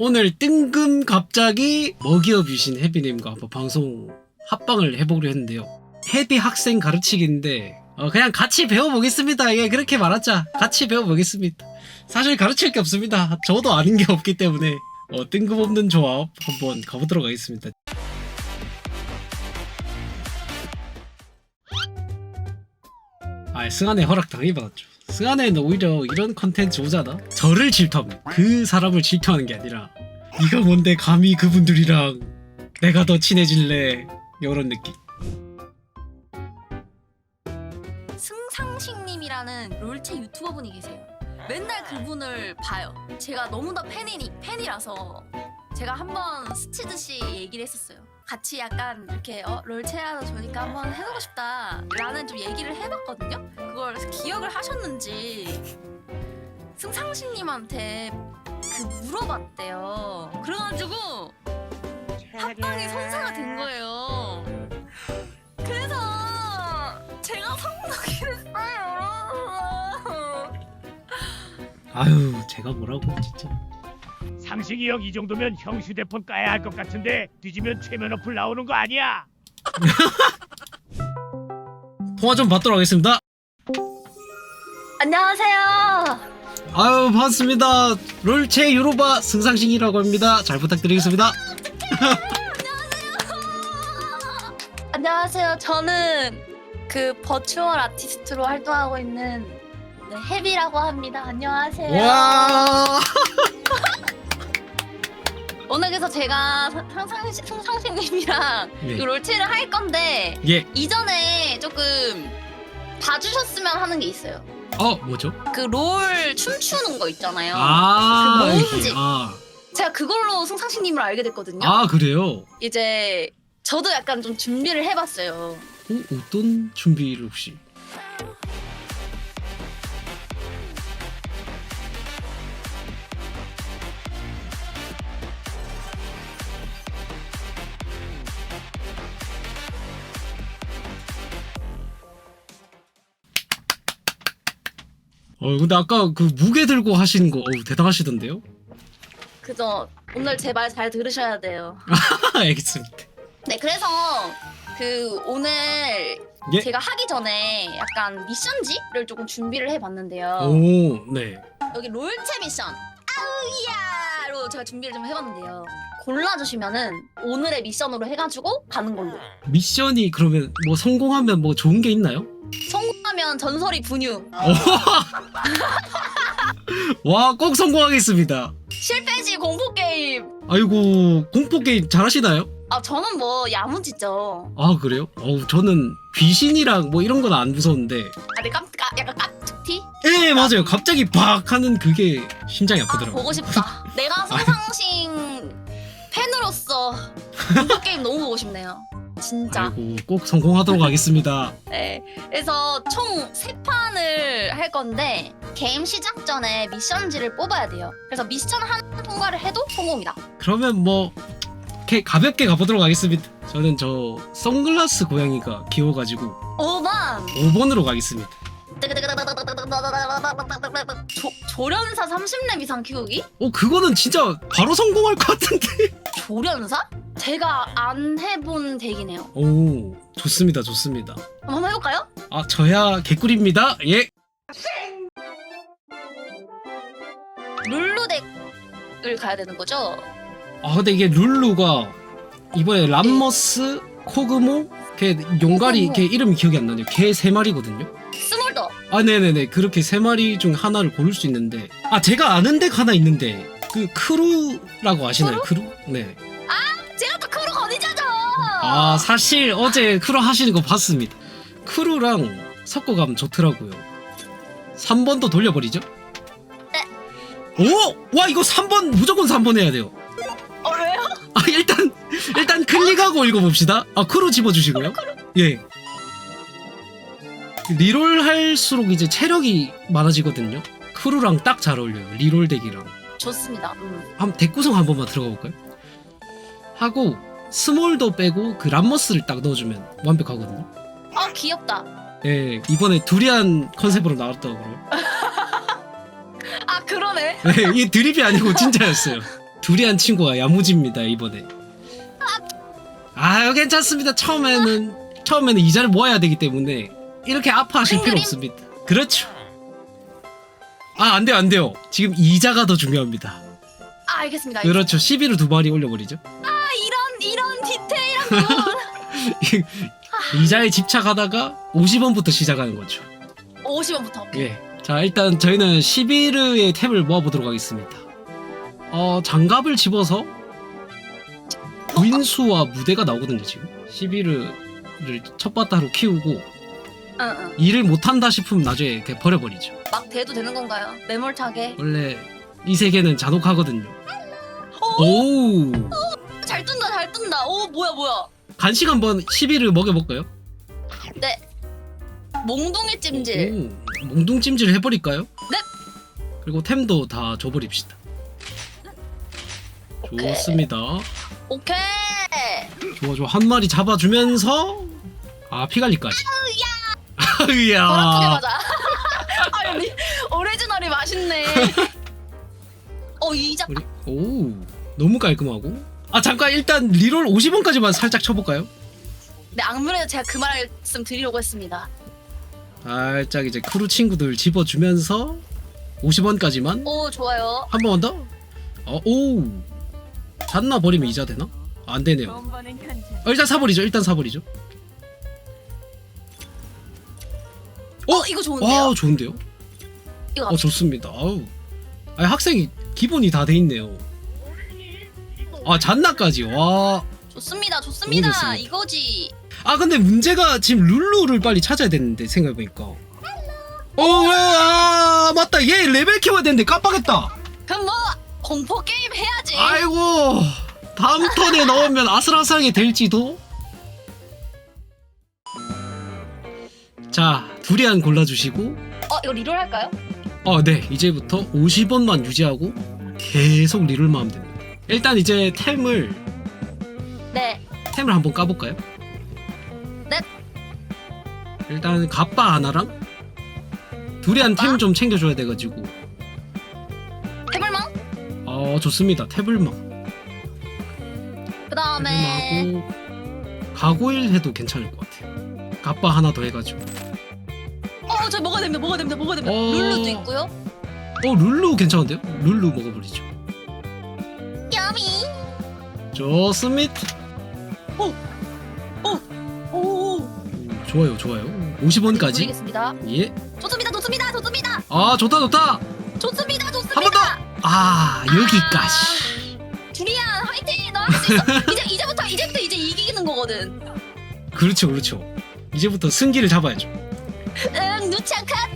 오늘 뜬금 갑자기 먹이업 유신 해비님과 한번 방송 합방을 해보려 했는데요. 해비 학생 가르치기인데 어, 그냥 같이 배워보겠습니다. 예, 그렇게 말하자. 같이 배워보겠습니다. 사실 가르칠 게 없습니다. 저도 아는 게 없기 때문에 어, 뜬금없는 조합 한번 가보도록 하겠습니다. 아, 승한의 허락 당해받았죠. 승한에는 오히려 이런 컨텐츠 오잖아. 저를 질투합니다. 그 사람을 질투하는 게 아니라 네가 뭔데 감히 그분들이랑 내가 더 친해질래 이런 느낌. 승상식님이라는 롤체 유튜버 분이 계세요. 맨날 그분을 봐요. 제가 너무나 팬이니 팬이라서 제가 한번 스치듯이 얘기를 했었어요. 같이 약간 이렇게 어, 롤체라도 좋으니까 한번 해보고 싶다라는 좀 얘기를 해봤거든요. 그걸 기억을 하셨는지 승상식님한테 그 물어봤대요. 그래가지고 합방이 선사가 된 거예요. 그래서 제가 성공하게 됐어요. 아유 제가 뭐라고 진짜. 상식이 형 이 정도면 형 휴대폰 까야 할 것 같은데 뒤지면 최면 어플 나오는 거 아니야? 통화 좀 받도록 하겠습니다. 안녕하세요. 아유 반갑습니다. 롤체 유로바 승상신이라고 합니다. 잘 부탁드리겠습니다. 안녕하세요. 저는 그 버추얼 아티스트로 활동하고 있는 네, 헤비라고 합니다. 안녕하세요. 와. 오늘 그래서 제가 상상식 상상식님이랑 네. 그 롤체를 할 건데 예. 이전에 조금 봐주셨으면 하는 게 있어요. 어 뭐죠? 그 롤 춤추는 거 있잖아요. 아. 그 모음집. 아. 제가 그걸로 승상식님을 알게 됐거든요. 아 그래요? 이제 저도 약간 좀 준비를 해봤어요. 어, 어떤 준비를 혹시? 어 근데 아까 그 무게 들고 하시는 거 어우 대단하시던데요? 그죠? 오늘 제 말 잘 들으셔야 돼요. 알겠습니다. 네, 그래서 그 오늘 예. 제가 하기 전에 약간 미션지를 조금 준비를 해봤는데요. 오, 네. 여기 롤체 미션 아우야로 제가 준비를 좀 해봤는데요. 골라주시면은 오늘의 미션으로 해가지고 가는 걸로. 미션이 그러면 뭐 성공하면 뭐 좋은 게 있나요? 성공하면 전설이 분유, 와, 꼭 성공하겠습니다. 실패시 공포 게임. 아이고, 공포 게임 잘하시나요? 아 저는 뭐 야무지죠. 아, 그래요? 어우, 저는 귀신이랑 뭐 이런 건 안 무서운데. 아, 네, 깜, 까, 약간 깜찍티? 예, 맞아요. 갑자기 박 하는 그게 심장이 아, 아프더라고요. 보고 싶다. 내가 성상신 팬으로서 공포 게임 너무 보고 싶네요. 진짜. 아이고, 꼭 성공하도록 하겠습니다. 네. 그래서 총 세 판을 할 건데 게임 시작 전에 미션지를 뽑아야 돼요. 그래서 미션 하나 통과를 해도 성공이다. 그러면 뭐, 이렇게 가볍게 가보도록 하겠습니다. 저는 저 선글라스 고양이가 귀여워가지고 5번. 5번으로 가겠습니다. 조, 조련사 30렙 이상 키우기? 어, 그거는 진짜 바로 성공할 것 같은데. 조련사? 제가 안 해본 덱이네요. 오, 좋습니다, 좋습니다. 한번 해볼까요? 아, 저야 개꿀입니다. 예. 룰루 덱을 가야 되는 거죠? 아, 근데 이게 룰루가 이번에 람머스, 코그모, 걔 용가리. 걔 이름이 기억이 안 나네요. 걔 세 마리거든요. 아, 네네네. 그렇게 세 마리 중 하나를 고를 수 있는데. 아, 제가 아는 덱 하나 있는데. 그 크루라고 아시나요? 크루? 네. 제가 또 크루 건의자죠. 아, 사실 어제 크루 하시는 거 봤습니다. 크루랑 섞어가면 좋더라고요. 3번도 돌려버리죠? 네. 오! 와, 이거 3번, 무조건 3번 해야 돼요. 어 왜요? 아, 일단, 일단 클릭하고 읽어봅시다. 아, 크루 집어주시고요. 예. 리롤 할수록 이제 체력이 많아지거든요. 크루랑 딱 잘 어울려요. 리롤 덱이랑. 좋습니다. 음. 한번 덱 구성 한 번만 들어가 볼까요? 하고, 스몰도 빼고 그 람머스를 딱 넣어주면 완벽하거든요. 아 귀엽다. 예, 이번에 두리안 컨셉으로 나왔다고요. 아 그러네. 네, 이 드립이 아니고 진짜였어요. 두리안 친구가 야무집니다 이번에. 아유 괜찮습니다. 처음에는 처음에는 이자를 모아야 되기 때문에 이렇게 아파하실 필요? 없습니다. 그렇죠. 아 안 돼요 안 돼요. 지금 이자가 더 중요합니다. 아 알겠습니다. 그렇죠. 11을 두 마리 올려버리죠. 아 이런 이런 디테일한 부분. 이자에 집착하다가 50원부터 시작하는 거죠. 50원부터. 예. 자, 일단 저희는 11의 탭을 모아보도록 하겠습니다. 어, 장갑을 집어서 부인수와 무대가 나오거든요, 지금. 11을 첫 바다로 키우고 응 응. 일을 못한다 싶으면 나중에 그냥 버려버리죠. 막 대도 되는 건가요? 매몰차게. 원래 이 세계는 잔혹하거든요. 오, 오! 잘 뜬다 잘 뜬다. 오 뭐야 뭐야. 간식 한번 11을 먹여볼까요? 몽둥이 찜질. 오, 몽둥찜질 해버릴까요? 네. 그리고 템도 다 줘버립시다. 오케이. 좋습니다. 오케이. 좋아 좋아 한 마리 잡아주면서 아 피갈리까지. 덜 아프게 아우야. 맞아. 아 오리지널이 맛있네. 어 이자 우리 오 너무 깔끔하고. 아 잠깐 일단 리롤 50원까지만 살짝 쳐볼까요? 네 악물에서 제가 그 말씀 드리려고 했습니다. 살짝 이제 크루 친구들 집어주면서 50원까지만 오 좋아요. 한번 더. 어, 오 잔나 버리면 이자 되나? 아, 안 되네요. 어, 일단 사버리죠. 일단 사버리죠. 어 이거 좋은데요? 와 좋은데요? 이거 어 좋습니다. 아우. 아니 학생이 기본이 다 돼 있네요. 아 잔나까지 와. 좋습니다 좋습니다. 좋습니다. 이거지. 아 근데 문제가 지금 룰루를 빨리 찾아야 되는데 생각해보니까. 어, 왜, 아 맞다. 얘 레벨 키워야 되는데 깜빡했다. 그럼 뭐 공포 게임 해야지. 아이고 다음 턴에 넣으면 아슬아슬하게 될지도. 자 두리안 골라주시고. 어 이거 리롤 할까요? 어, 네. 이제부터 50원만 유지하고 계속 리롤만 하면 됩니다. 일단 이제 템을 네. 템을 한번 까볼까요? 네. 일단 갑바 하나랑 두리안 갑바? 템 좀 챙겨줘야 돼가지고 해물망. 어 좋습니다. 태블망 그 다음에 태블망하고 가고일 해도 괜찮을 것 같아요. 갑바 하나 더 해가지고 어저 먹어야 됩니다 먹어야 됩니다 먹어야 됩니다. 어. 룰루도 있고요. 어 룰루 괜찮은데요? 룰루 먹어버리죠. 야미. 좋습니다. 오. 오, 좋아요 좋아요. 50원까지 드리겠습니다. 예. 좋습니다 좋습니다 좋습니다 아 좋다 좋다. 좋습니다 좋습니다. 한 번 더. 아 여기까지. 두리안 화이팅 너 할 수 있어. 이제 이제부터 이제부터 이제 이기는 거거든. 그렇죠 그렇죠. 이제부터 승기를 잡아야죠. 응 누창카.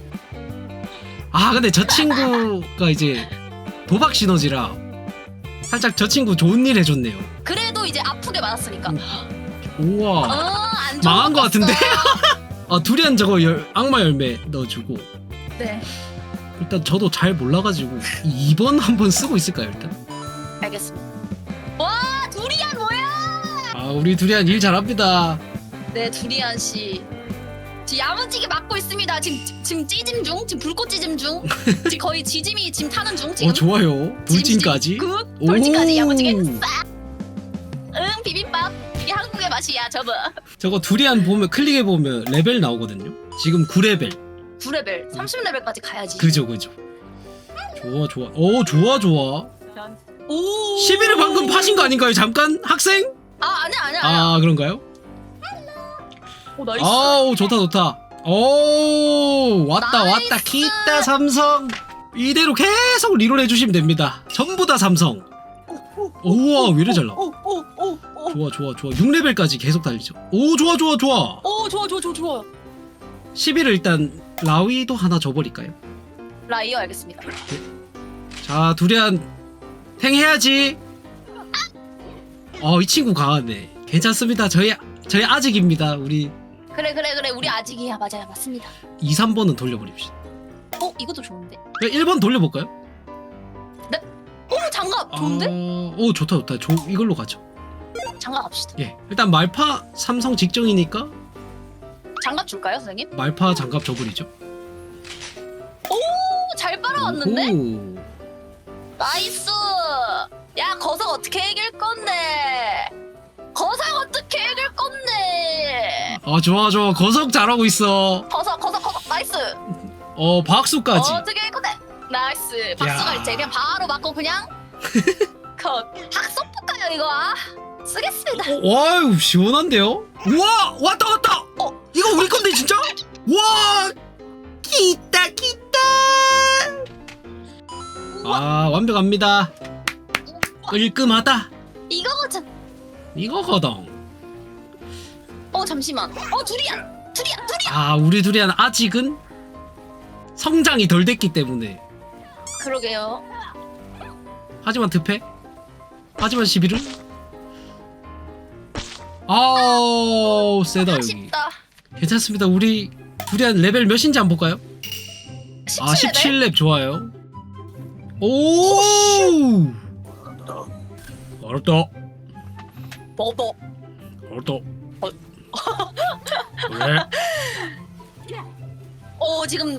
아 근데 저 친구가 이제 도박 시너지라 살짝 저 친구 좋은 일 해줬네요. 그래도 이제 아프게 맞았으니까. 음. 우와 어안 망한 것 같은데? 아 두리안 저거 열, 악마 열매 넣어주고 네 일단 저도 잘 몰라가지고 2번 한번 쓰고 있을까요 일단? 알겠습니다. 와 두리안 뭐야? 아 우리 두리안 일 잘합니다. 네 두리안 씨. 지금 야무지게 맞고 있습니다. 지금 지금 찌짐 중, 지금 불꽃 찌짐 중, 지금 거의 지짐이 지금 타는 중 지금. 어 좋아요 돌진까지. 굿 돌진까지 야무지게. 오. 싹. 응 비빔밥 이게 한국의 맛이야 저거. 저거 두리안 보면 클릭해 보면 레벨 나오거든요. 지금 9레벨. 9레벨, 30레벨까지 가야지. 그죠 그죠. 좋아 좋아. 오 좋아 좋아. 오. 11을 방금 파신 거 아닌가요? 잠깐 학생? 아 아니야 아니야. 아니야. 아 그런가요? 오 나이스. 아우 좋다 좋다. 오 왔다 나이스. 왔다 기타 삼성. 이대로 계속 리롤 해주시면 됩니다. 전부 다 삼성. 우와 왜 이래 잘? 오오오오 좋아 좋아 좋아. 6레벨까지 계속 달리죠. 오 좋아 좋아 좋아. 오 좋아 좋아 좋아 좋아. 11을 일단 라위도 하나 줘버릴까요? 라이어 알겠습니다. 자 두리안 탱 해야지. 어 이 친구 강하네. 괜찮습니다. 저희 저희 아직입니다. 우리 그래 그래 그래 우리 아직이야 맞아요 맞습니다. 2, 3번은 돌려버립시다. 어 이것도 좋은데. 1번 돌려볼까요? 오 장갑 좋은데? 어, 오 좋다 좋다. 조, 이걸로 가죠. 장갑 갑시다. 예. 일단 말파 삼성 직정이니까 장갑 줄까요 선생님? 말파 장갑 줘버리죠. 오 잘 빨아왔는데? 오. 나이스. 야 거성 어떻게 이길 건데? 아 좋아 좋아 거석 잘하고 있어 거성 거성 거성 나이스. 어 박수까지 어떻게 건데? 나이스. 박수가 야. 있지. 그냥 바로 맞고 그냥 컷. 학습 볼까요 이거? 아, 쓰겠습니다. 어, 와유 시원한데요? 우와 왔다 왔다 어. 이거 우리 건데 진짜? 와 기다 기다 아 완벽합니다 깔끔하다 이거거든. 이거거든 어 잠시만. 어 두리안. 두리안 두리안. 아 우리 둘이 아직은 성장이 덜 됐기 때문에 그러게요. 하지만 득패 하지만 11은 아우 세다 여기 아쉽다. 괜찮습니다 우리 한 레벨 몇인지 한번 볼까요? 17레벨? 아 17렙 좋아요 오 알았다 버버. 알았다 어. 네어 지금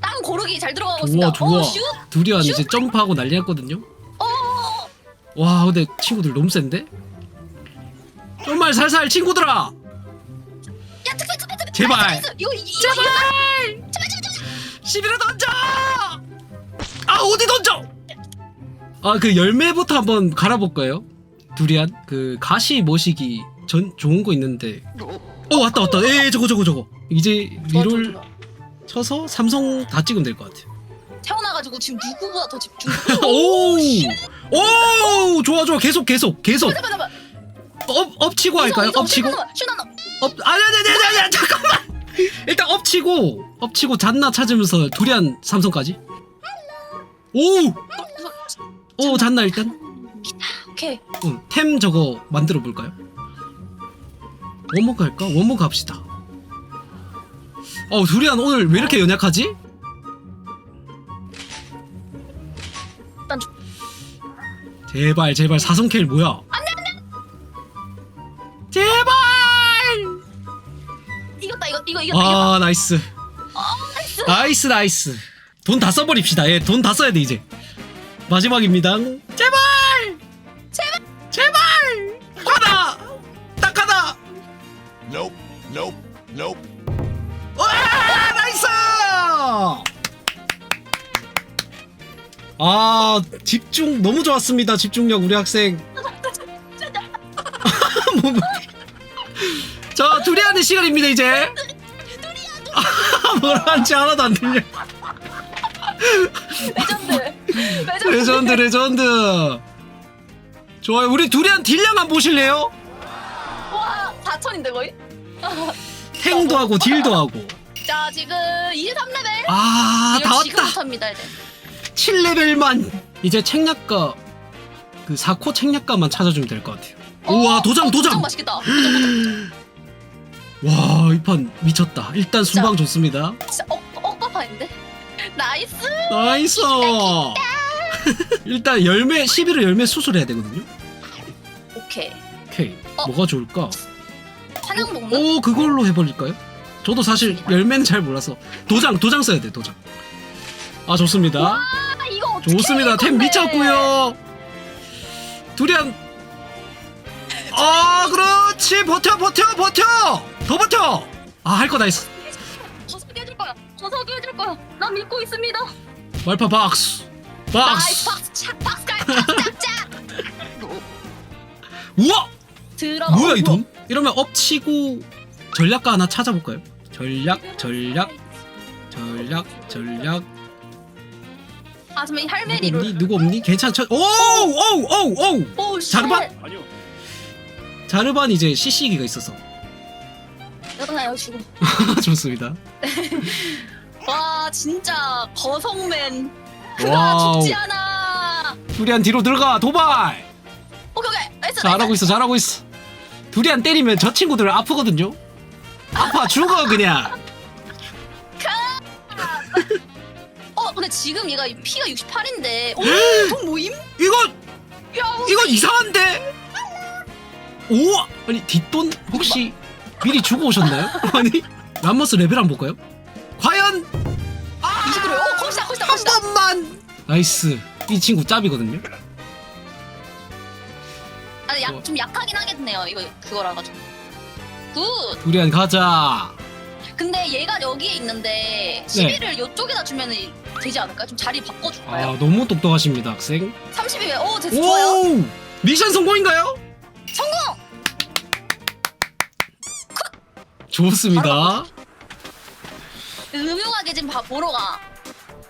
땅 고르기 잘 들어가고 좋아, 있습니다. 좋아. 어 슛. 둘이. 이제 점프하고 난리 났거든요 어. 와 근데 친구들 너무 센데? 정말 살살 친구들아 야 특별 특별 특별. 제발. 이거 이거 제발 11을 던져 아 어디 던져 아 그 열매부터 한번 갈아볼까요? 두리안 그 가시 모시기 전 좋은 거 있는데 어 왔다 왔다 에 저거 저거 저거 이제 좋아, 좋아, 리롤 좋아. 쳐서 삼성 다 찍으면 될 것 같아요 태어나가지고 지금 누구보다 더 집중. 오! 오! 좋아 좋아 계속 계속 계속 잠깐 잠깐. 업 엎치고 할까요? 슈나노. 업 아니 아니 아니 아니 아니 잠깐만 일단 엎치고 엎치고 잔나 찾으면서 두리안 삼성까지 오! 오 잔나 일단 오케이. 응, 템 저거 만들어 볼까요? 원목 할까? 원목 합시다. 어 두리안 오늘 왜 이렇게 연약하지? 제발 제발 사성켈 뭐야? 제발! 이겼다 이거 이거 이겼다 이겼다. 아 나이스. 나이스 나이스. 돈 다 써버립시다. 예 돈 다 써야 돼 이제. 마지막입니다 아 집중 너무 좋았습니다 집중력 우리 학생 뭐, 뭐. 자 두리안의 시간입니다 이제 뭐라 하는지 하나도 안 들려 레전드. 레전드. 레전드 좋아요 우리 두리안 딜량 한번 보실래요? 와 4천인데 거의. 탱도 하고 딜도 하고 자 지금 23레벨. 아 다 왔다 지금부터입니다 이제. 7레벨만 이제 책략가 그 4코 책략가만 찾아주면 될 것 같아요 우와 도장 어, 도장 맛있겠다. 도장 도장. 와 이 판 미쳤다 일단 순방 좋습니다 진짜 억 억밥파인데. 나이스. 나이스 일단 열매 11을 열매 수술해야 되거든요 오케이. 오케이 어? 뭐가 좋을까 사냥 먹는. 오 그걸로 해버릴까요? 저도 사실 열매는 잘 몰라서 도장 도장 써야 돼 도장 아 좋습니다 아 좋습니다 템 미쳤고요 두리안 아 그렇지 버텨 버텨 버텨 더 버텨 아 할 거다 했어 저서 깨줄 거야. 저서 깨줄 거야. 난 믿고 있습니다. 말파 박스 나이스 박스 박스 착 박스 깔 짝짝. 우와 들어. 뭐야 이 돈? 이러면 엎치고 전략가 하나 찾아볼까요? 전략 전략 전략 전략 아 잠깐 이 누구 할메리를. 없니? 누구 없니? 괜찮죠? 오오오오오 오 씨. 자르반? 아니요. 자르반 이제 CC기가 있어서 일어나요 지금. 좋습니다 와 진짜 거성맨. 그가 와우 죽지 않아. 두리안 뒤로 들어가 도발 오케이 오케이. 나이스. 잘하고 있어 잘하고 있어 두리안 때리면 저 친구들 아프거든요 아파 죽어 그냥 근데 지금 얘가 피가 68인데. 오돈 모임? 이거 야 이거 이상한데 오 아니 뒷돈 혹시 미리 주고 오셨나요? 아니 람머스 레벨 한번 볼까요? 과연 20kg. 오 컷이다 컷이다 한 컷이다. 번만 나이스 이 친구 짭이거든요 아니. 약, 좀 약하긴 하겠네요. 이거 그거라 가지고. 굿. 두리안 가자. 근데 얘가 여기에 있는데 네. 12를 이쪽에다 주면 되지 않을까요? 좀 자리 아 바꿔줄까요? 너무 똑똑하십니다 학생. 30이 왜? 오, 됐어. 좋아요. 오 미션 성공인가요? 성공! 좋습니다. 음흉하게 지금 봐 보러 가.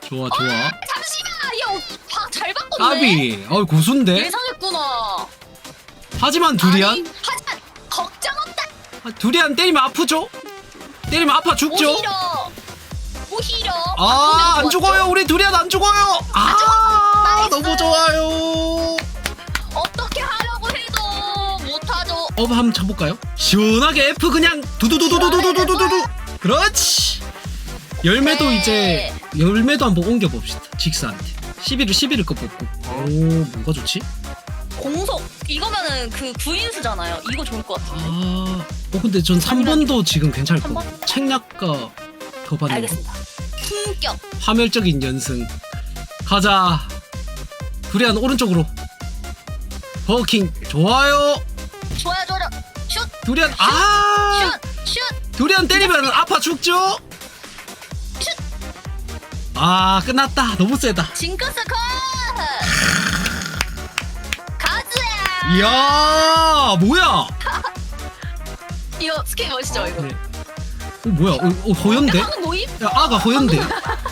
좋아 좋아. 잠시만! 얘 어, 바- 잘 바꿨네. 까비. 어 고수인데. 예상했구나. 하지만 두리안 하지만 걱정 없다. 아, 두리안 때리면 아프죠? 때리면 아파 죽죠? 오히려 오히려 아, 안 죽어요. 우리 두리안 안 죽어요. 아, 나이스. 너무 좋아요. 어떻게 하려고 해도 못하죠. 어, 한번 쳐볼까요? 시원하게 F 그냥 두두두두두두두두두. 그렇지. 열매도 네. 이제 열매도 한번 옮겨 봅시다. 직사한테. 11을 11을 거 뽑고. 오, 뭐가 좋지? 공속 이거면은 그 구인수잖아요. 이거 좋을 것 같아요. 아, 어 근데 전 3번도 지금 괜찮을 것삼 같아요. 책략가 거. 알겠습니다. 품격. 파멸적인 연승. 가자. 두리안 오른쪽으로. 버킹 좋아요. 좋아요, 좋아요. 슛, 두리안 아 슛, 슛. 두리안 때리면 아파 죽죠. 아 끝났다. 너무 세다. 징크스 컷. 가즈야. 이야 뭐야? 이거 스케이 멋있죠 이거. 그래. 어 뭐야? 어, 어 허연데? 방금? 야 아가 허연데?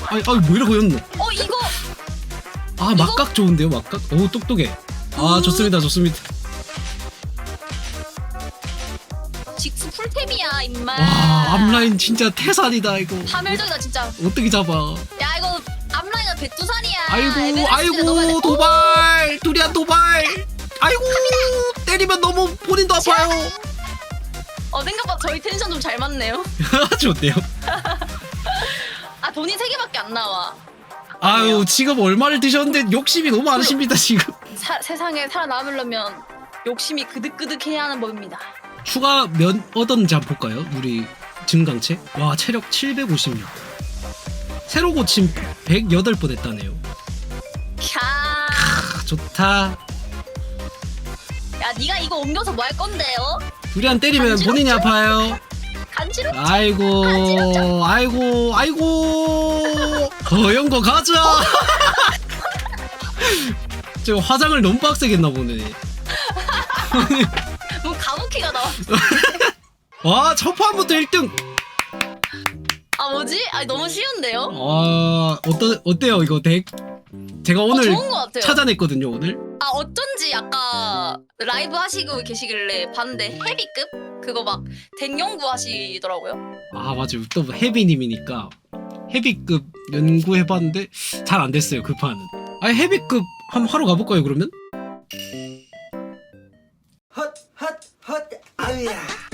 아니 아니 뭐 이래 허연노? 어 이거 아 막각 좋은데요 막각? 오 똑똑해. 아 음. 좋습니다 좋습니다. 직스 풀템이야 임마. 와 앞라인 진짜 태산이다 이거. 파멸적이다 진짜. 어떻게 잡아? 야 이거 앞라인은 백두산이야. 아이고 에베레스트에 넣어야 돼. 아이고 어? 도발 두리안 도발. 아이고 때리면 너무 본인도 아파요. 어 생각보다 저희 텐션 좀 잘 맞네요. 좋네요. 아 돈이 세 개밖에 안 나와. 아유 지금 얼마를 드셨는데 욕심이 너무 많으십니다 지금. 사, 세상에 살아남으려면 욕심이 그득그득해야 하는 법입니다. 추가 몇 얻었는지 한번 볼까요? 우리 증강체. 와 체력 756. 새로 고침 108번 했다네요. 캬. 아, 좋다. 야 네가 이거 옮겨서 뭐 할 건데요? 두리안 때리면? 본인이 아파요. 간지러? 아이고 아이고 아이고 허연 거 가자. 지금 화장을 너무 빡세게 했나 보네. 뭐 가부키가 나와. 와첫 판부터 1등. 아 뭐지? 아 너무 쉬운데요? 아 어떠 어때요 이거 덱? 제가 어, 오늘 좋은 것 같아요. 찾아냈거든요 오늘. 아 어쩐지 아까 라이브 하시고 계시길래 봤는데 헤비급 그거 막덱 연구 하시더라고요. 아 맞아요 또 헤비님이니까 헤비급 연구해봤는데 잘 안 됐어요 그 판은. 아 헤비급 한번 하러 가볼까요 그러면? 헛, 헛, 헛, 아우야.